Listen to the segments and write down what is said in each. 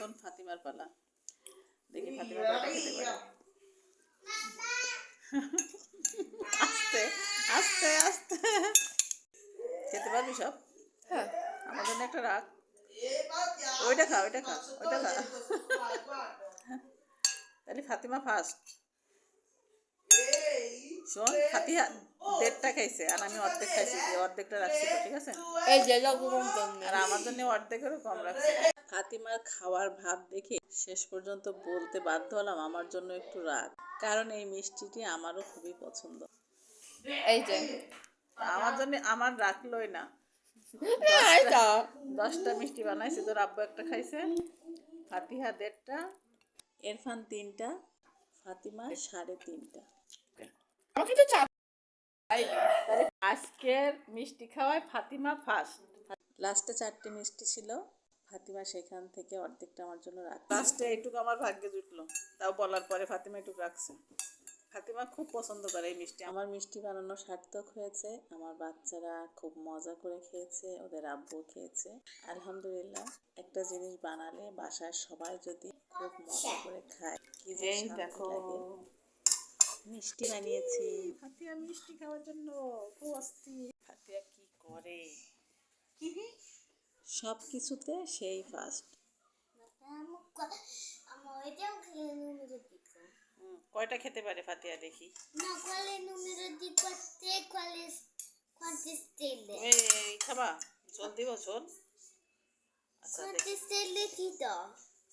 মতন ফাতিমার পালা। দেখি ফাতিমা কয়টা খেতে পারে। আস্তে আস্তে আস্তে। খেতে পারবি সব? হ্যাঁ। আমার জন্য একটা রাখ ওইটা খা ওইটা খা ওইটা খা। তাহলে ফাতিমা ফার্স্ট শোন ফাতিহা দেড়টা খাইছে আর আমি অর্ধেক খাইছি অর্ধেকটা রাখছি ঠিক আছে? আর আমার জন্য অর্ধেকেরও কম রাখছি। ফাতিমার খাওয়ার ভাব দেখে শেষ পর্যন্ত বলতে বাধ্য হলাম আমার জন্য একটু রাগ কারণ এই মিষ্টিটি আমারও খুবই পছন্দ। এই যে। আমার জন্য আমার রাখলোই না। দশটা মিষ্টি বানাইছে তোর আব্বু একটা খাইছে। ফাতিহা দেড়টা এরফান তিনটা ফাতিমা সাড়ে তিনটা। আমাকে তো আজকের মিষ্টি খাওয়ায় ফাতিমা ফার্স্ট লাস্টে চারটে মিষ্টি ছিল। ফাতিমা সেখান থেকে অর্ধেকটা আমার জন্য রাখ লাস্টে এইটুকু আমার ভাগ্যে জুটলো। তাও বলার পরে ফাতিমা একটু রাখছে। ফাতিমা খুব পছন্দ করে এই মিষ্টি। আমার মিষ্টি বানানো সার্থক হয়েছে। আমার বাচ্চারা খুব মজা করে খেয়েছে ওদের আব্বু খেয়েছে। আলহামদুলিল্লাহ একটা জিনিস বানালে বাসায় সবাই যদি খুব মজা করে খায় কি যে দেখো। মিষ্টি বানিয়েছি। ফাতিয়া মিষ্টি খাওয়ার জন্য খুব অস্থির। ফাতিয়া কি করে? সব কিছুতে সেই ফার্স্ট কয়টা খেতে পারে ফাতিয়া দেখি? খাবা? চল দিব চল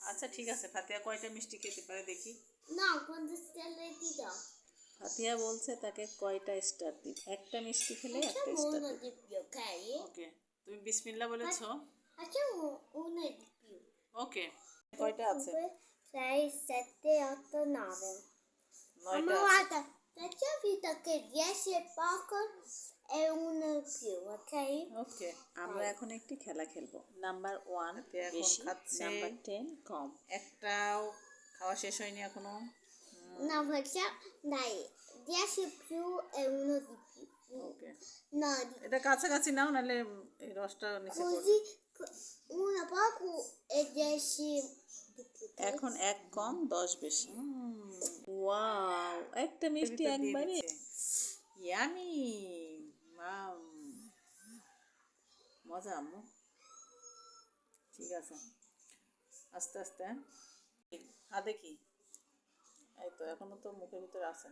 আচ্ছা ঠিক আছে ফাতিয়া কয়টা মিষ্টি খেতে পারে দেখি। ফাতিয়া বলছে তাকে কয়টা স্টার দিব? একটা মিষ্টি খেলে একটা স্টার দিব। ওকে তুমি বিসমিল্লা বলেছ? আচ্ছা ওনে ওকে। কয়টা আছে? চাই সাতে অত নাবে নয়টা আমরা এখন একটি খেলা খেলব। নাম্বার ওয়ান বেশি টেন কম। একটাও খাওয়া শেষ হয়নি এখনও। নাম্বার চার নাই। দিয়াশে ফিউ এগুলো দিব Não, এটা কাছাকাছি নাও নাহলে এই রসটা নিচে. এখন এক কম দশ বেশি। ওয়াও একটা মিষ্টি একবারে। ইয়ামি মাম মজা আম্মু। ঠিক আছে। আস্তে আস্তে। হ্যাঁ? হ্যাঁ দেখি এই তো এখনও তো মুখের ভিতরে আছে।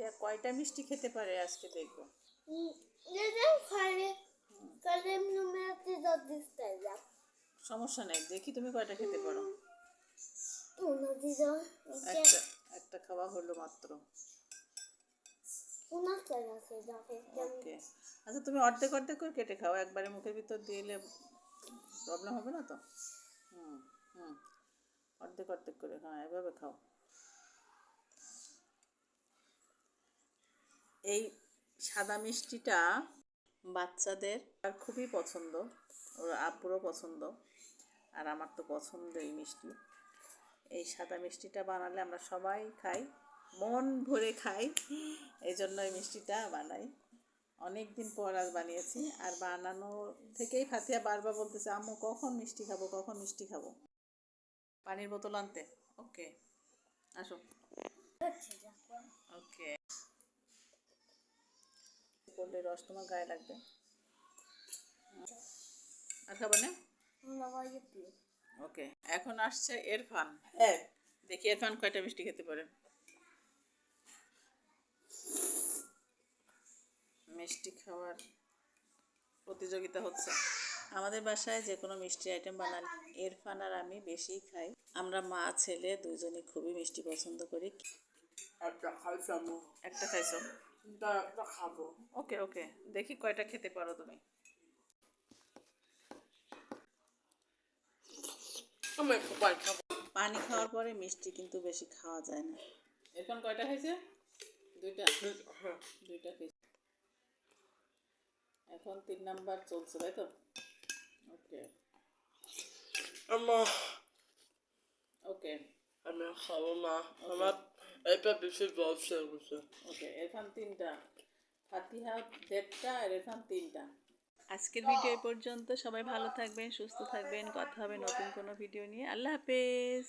হাতিয়া কয়টা মিষ্টি খেতে পারে আজকে দেখব. সমস্যা নেই, দেখি তুমি কয়টা খেতে পারো। একটা খাওয়া হলো মাত্র. ওকে। আচ্ছা তুমি অর্ধেক অর্ধেক করে কেটে খাও, একবারে মুখের ভিতর দিলে প্রবলেম হবে না তো? হুম হুম। অর্ধেক অর্ধেক করে হ্যাঁ এভাবে খাও। এই সাদা মিষ্টিটা বাচ্চাদের আর খুবই পছন্দ। ওর আব্বুরও পছন্দ। আর আমার তো পছন্দ এই মিষ্টি। এই সাদা মিষ্টিটা বানালে আমরা সবাই খাই। মন ভরে খাই। এই জন্য এই মিষ্টিটা বানাই। অনেক দিন পর আজ বানিয়েছি। আর বানানো থেকেই ফাতিয়া বারবার বলতেছে আম্মু কখন মিষ্টি খাব? কখন মিষ্টি খাব? পানির বোতল আনতে। ওকে। আসো। ওকে। করলে রস তোমার গায়ে লাগবে। আর খাব না. ওকে এখন আসছে এরফান। দেখি এরফান কয়টা মিষ্টি খেতে পারে। মিষ্টি খাওয়ার প্রতিযোগিতা হচ্ছে। আমাদের বাসায় যে কোনো মিষ্টি আইটেম বানালে এরফান আর আমি বেশি খাই। আমরা মা ছেলে দুজনই খুবই মিষ্টি পছন্দ করি। একটা খাইছামো একটা খাইছো। খাব। ওকে ওকে। দেখি কয়টা খেতে পারো তুমি। পানি খাওয়ার পরে মিষ্টি কিন্তু বেশি খাওয়া যায় না। এখন কয়টা খাইছে? দুইটা? হ্যাঁ। দুইটা পিস এখন তিন নাম্বার চলছে তাই তো? ওকে। ওকে। আমি খাব না আমার এটা বেশি ব্যবসা করছে ওকে এখান তিনটা ফাতিহা দেড়টা আর এখান তিনটা আজকের ভিডিও পর্যন্ত সবাই ভালো থাকবেন সুস্থ থাকবেন কথা হবে নতুন কোনো ভিডিও নিয়ে। আল্লাহ হাফেজ!